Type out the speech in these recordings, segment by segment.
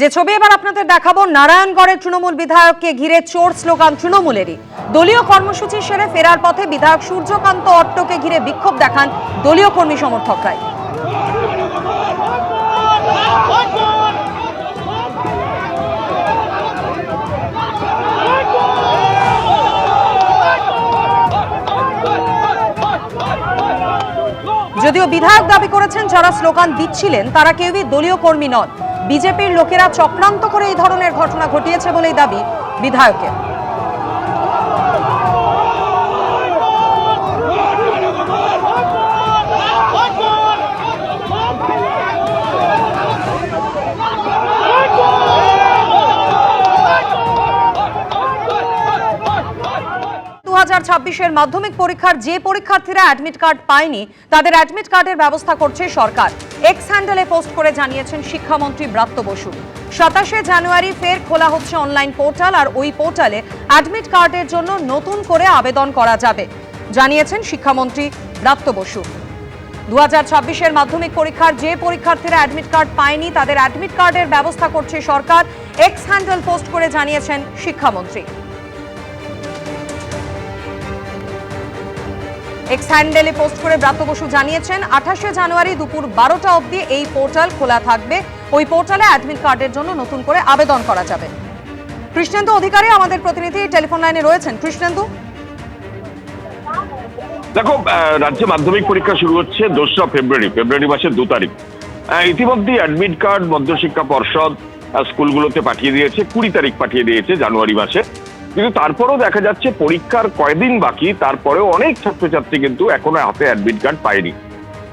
যে ছবি এবার আপনাদের দেখাবো নারায়ণগড়ের তৃণমূল বিধায়ককে ঘিরে চোর স্লোগান তৃণমূলেরই। দলীয় কর্মসূচি সেরে ফেরার পথে বিধায়ক সূর্যকান্ত অট্টকে ঘিরে বিক্ষোভ দেখান দলীয় কর্মী সমর্থকরাই। যদিও বিধায়ক দাবি করেছেন, যারা স্লোগান দিচ্ছিলেন, তারা কেউই দলীয় কর্মী নন। বিজেপির লোকেরা চক্রান্ত করে এই ধরনের ঘটনা ঘটিয়েছে বলেই দাবি বিধায়কের। ছাব্বিশের মাধ্যমিক পরীক্ষার যে পরীক্ষার্থীরা অ্যাডমিট কার্ড পায়নি, তাদের অ্যাডমিট কার্ডের ব্যবস্থা করছে সরকার। এক্স হ্যান্ডেলে পোস্ট করে জানিয়েছেন শিক্ষামন্ত্রী ব্রাত্য বসু। সাতাশে জানুয়ারি ফের খোলা হচ্ছে অনলাইন পোর্টাল আর ওই পোর্টালে অ্যাডমিট কার্ডের জন্য নতুন করে আবেদন করা যাবে, জানিয়েছেন শিক্ষামন্ত্রী ব্রাত্য বসু। দু হাজার মাধ্যমিক পরীক্ষার যে পরীক্ষার্থীরা অ্যাডমিট কার্ড পায়নি, তাদের অ্যাডমিট কার্ডের ব্যবস্থা করছে সরকার। এক্স হ্যান্ডেল পোস্ট করে জানিয়েছেন শিক্ষামন্ত্রী। এক্স হ্যান্ডেলে পোস্ট করে ব্রাত্য বসু জানিয়েছেন, আঠাশে জানুয়ারি দুপুর বারোটা অবধি এই পোর্টাল খোলা থাকবে। ওই পোর্টালে অ্যাডমিট কার্ডের জন্য নতুন করে আবেদন করা যাবে। কৃষ্ণেন্দু অধিকারী আমাদের প্রতিনিধি টেলিফোন লাইনে রয়েছেন। কৃষ্ণেন্দু? দেখো রাজ্যে মাধ্যমিক পরীক্ষা শুরু হচ্ছে দোসরা ফেব্রুয়ারি ফেব্রুয়ারি মাসের দু তারিখ। ইতিমধ্যে অ্যাডমিট কার্ড মধ্যশিক্ষা পর্ষদ স্কুলগুলোতে পাঠিয়ে দিয়েছে, কুড়ি তারিখ পাঠিয়ে দিয়েছে জানুয়ারি মাসে। কিন্তু তারপরেও দেখা যাচ্ছে পরীক্ষার কয়দিন বাকি, তারপরেও অনেক ছাত্রছাত্রী কিন্তু এখনও হাতে অ্যাডমিট কার্ড পায়নি।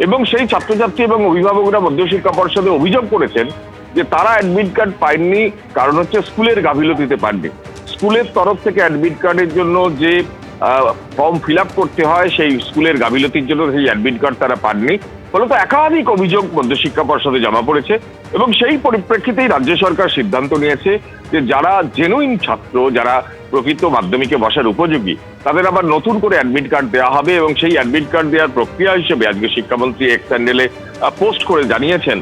এবং সেই ছাত্রছাত্রী এবং অভিভাবকরা মধ্য মধ্যশিক্ষা পর্ষদে অভিযোগ করেছেন যে তারা অ্যাডমিট কার্ড পায়নি, কারণ হচ্ছে স্কুলের গাফিলতিতে পাননি। স্কুলের তরফ থেকে অ্যাডমিট কার্ডের জন্য যে ফর্ম ফিল করতে হয়, সেই স্কুলের গাফিলতির জন্য সেই অ্যাডমিট কার্ড তারা পাননি। ফলত একাধিক অভিযোগ মধ্যশিক্ষা পর্ষদে জমা পড়েছে এবং সেই পরিপ্রেক্ষিতেই রাজ্য সরকার সিদ্ধান্ত নিয়েছে যে যারা জেনুইন ছাত্র, যারা প্রকৃত মাধ্যমিকে বসার উপযোগী, তাদের আবার নতুন করে অ্যাডমিট কার্ড দেওয়া হবে এবং সেই অ্যাডমিট কার্ড দেওয়ার প্রক্রিয়া হিসেবে আজকে শিক্ষামন্ত্রী এক্স স্যান্ডেলে পোস্ট করে জানিয়েছেন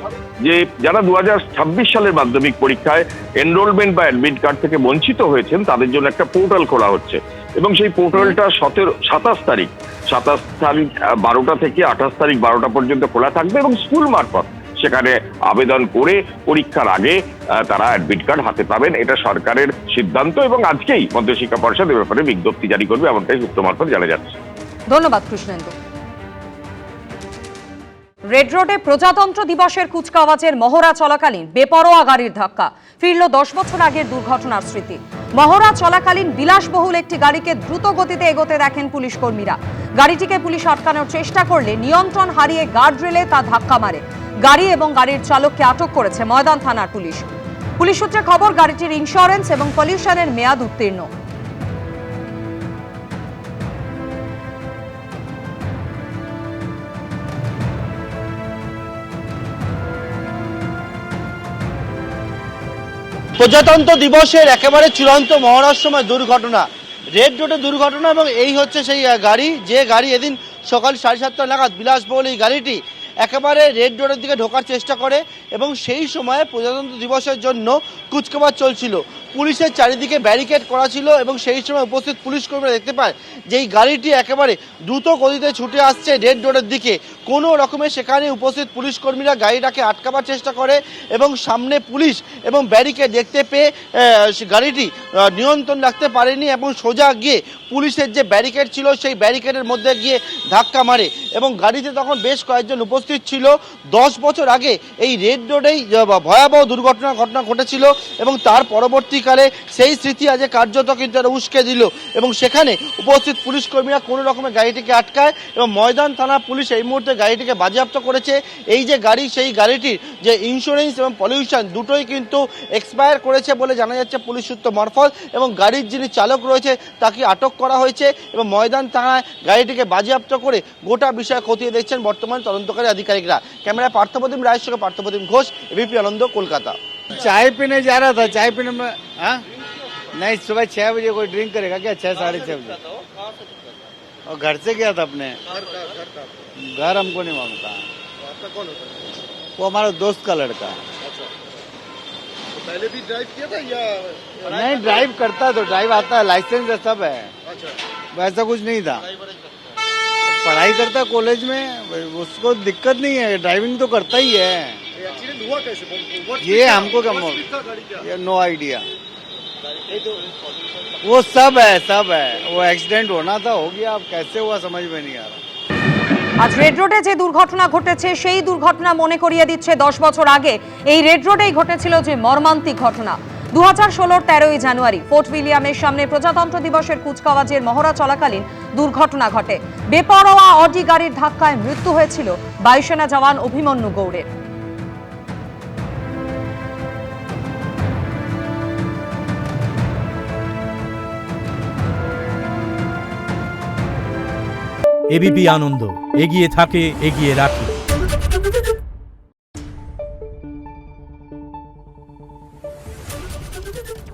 যে যারা দু হাজার ছাব্বিশ সালের মাধ্যমিক পরীক্ষায় এনরোলমেন্ট বা অ্যাডমিট কার্ড থেকে বঞ্চিত হয়েছেন, তাদের জন্য একটা পোর্টাল খোলা হচ্ছে। এবং সেই পোর্টালটা সতেরো, সাতাশ তারিখ সাতাশ তারিখ বারোটা থেকে আঠাশ তারিখ বারোটা পর্যন্ত খোলা থাকবে এবং স্কুল মারফত সেখানে আবেদন করে পরীক্ষার আগে তারা অ্যাডমিট কার্ড হাতে পাবেন। এটা সরকারের সিদ্ধান্ত এবং আজকেই মধ্যশিক্ষা পর্ষদ এ ব্যাপারে বিজ্ঞপ্তি জারি করবে, এমনটাই সূত্র মারফত জানা যাচ্ছে। ধন্যবাদ কৃষ্ণেন্দু। রেড রোডে প্রজাতন্ত্র দিবসের কুচকাওয়াজের মহড়া চলাকালীন বেপরোয়া গাড়ির ধাক্কা। ফিরল দশ বছর আগের দুর্ঘটনার স্মৃতি। মহড়া চলাকালীন বিলাসবহুল একটি গাড়িকে দ্রুত গতিতে এগোতে দেখেন পুলিশ কর্মীরা গাড়িটিকে পুলিশ আটকানোর চেষ্টা করলে নিয়ন্ত্রণ হারিয়ে গার্ডরেলে তা ধাক্কা মারে। গাড়ি এবং গাড়ির চালককে আটক করেছে ময়দান থানার পুলিশ। পুলিশ সূত্রে খবর, গাড়িটির ইন্স্যুরেন্স এবং পলিউশনের মেয়াদ উত্তীর্ণ। প্রজাতন্ত্র দিবসের একেবারে চূড়ান্ত মহড়ার সময় দুর্ঘটনা। রেড রোডে দুর্ঘটনা এবং এই হচ্ছে সেই গাড়ি। যে গাড়ি এদিন সকাল সাড়ে সাতটা নাগাদ বিলাসবহুল এই গাড়িটি একেবারে রেড রোডের দিকে ঢোকার চেষ্টা করে এবং সেই সময়ে প্রজাতন্ত্র দিবসের জন্য কুচকাওয়াজ চলছিল। পুলিশের চারিদিকে ব্যারিকেড করা ছিল এবং সেই সময় উপস্থিত পুলিশ কর্মীরা দেখতে পায় যে এই গাড়িটি একেবারে দ্রুত গতিতে ছুটে আসছে রেড রোডের দিকে। কোনো রকমে সেখানে উপস্থিত পুলিশ কর্মীরা গাড়িটাকে আটকাবার চেষ্টা করে এবং সামনে পুলিশ এবং ব্যারিকেড দেখতে পেয়ে গাড়িটি নিয়ন্ত্রণ রাখতে পারেনি এবং সোজা গিয়ে পুলিশের যে ব্যারিকেড ছিল সেই ব্যারিকেডের মধ্যে গিয়ে ধাক্কা মারে এবং গাড়িতে তখন বেশ কয়েকজন উপস্থিত ছিল। দশ বছর আগে এই রেড রোডেই ভয়াবহ দুর্ঘটনা, ঘটনা ঘটেছিল এবং তার পরবর্তীকালে সেই স্মৃতি আজ কার্যত কিন্তু এরা উস্কে দিল। এবং সেখানে উপস্থিত পুলিশ কর্মীরা কোনো রকমের গাড়িটিকে আটকায় এবং ময়দান থানা পুলিশ এই মুহূর্তে গাড়িটিকে বাজেয়াপ্ত করেছে। এই যে গাড়ি, সেই গাড়িটির যে ইন্স্যুরেন্স এবং পলিউশন দুটোই কিন্তু এক্সপায়ার করেছে বলে জানা যাচ্ছে পুলিশ সূত্র মারফত এবং গাড়ির যিনি চালক রয়েছে তাকে আটক করা হয়েছে এবং ময়দান থানায় গাড়িটিকে বাজেয়াপ্ত করে গোটা বিষয় খতিয়ে দেখছেন বর্তমান তদন্তকারী आधिकारिकरा कैमरा पार्थप्रतिम राय के पार्थप्रतिम घोष, एबीपी आनंद, कोलकाता। चाय पीने जा रहा था, चाय पीने में हाँ? नहीं, सुबह छह बजे कोई ड्रिंक करेगा क्या? छह, साढ़े छह बजे। और घर से गया था अपने? घर हमको नहीं मालूम कहा वो हमारा दोस्त का लड़का। है पहले भी ड्राइव किया था या नहीं ड्राइव करता तो ड्राइव आता है लाइसेंस सब है। अच्छा वैसा कुछ नहीं था। पढ़ाई करता है कॉलेज में उसको दिक्कत नहीं है ड्राइविंग तो करता ही है एक्सीडेंट हुआ कैसे What ये speed था? हमको क्या What मालूम? speed था गाड़ी का ये नो आइडिया वो सब है सब है वो एक्सीडेंट होना था हो गया अब कैसे हुआ समझ में नहीं आ रहा আজ রেড রোডে যে দুর্ঘটনা ঘটেছে সেই দুর্ঘটনা মনে করিয়ে দিচ্ছে দশ বছর আগে এই রেড রোডেই ঘটেছিল যে মর্মান্তিক ঘটনা দু হাজার ষোলোর তেরোই জানুয়ারি, ফোর্ট উইলিয়ামের সামনে প্রজাতন্ত্র দিবসের কুচকাওয়াজের মহড়া চলাকালীন দুর্ঘটনা ঘটে। বেপরোয়া অডি গাড়ির ধাক্কায় মৃত্যু হয়েছিল বায়ুসেনা জওয়ান অভিমন্যু গৌড়ের। এবিপি আনন্দ, এগিয়ে থাকে, এগিয়ে রাখে। you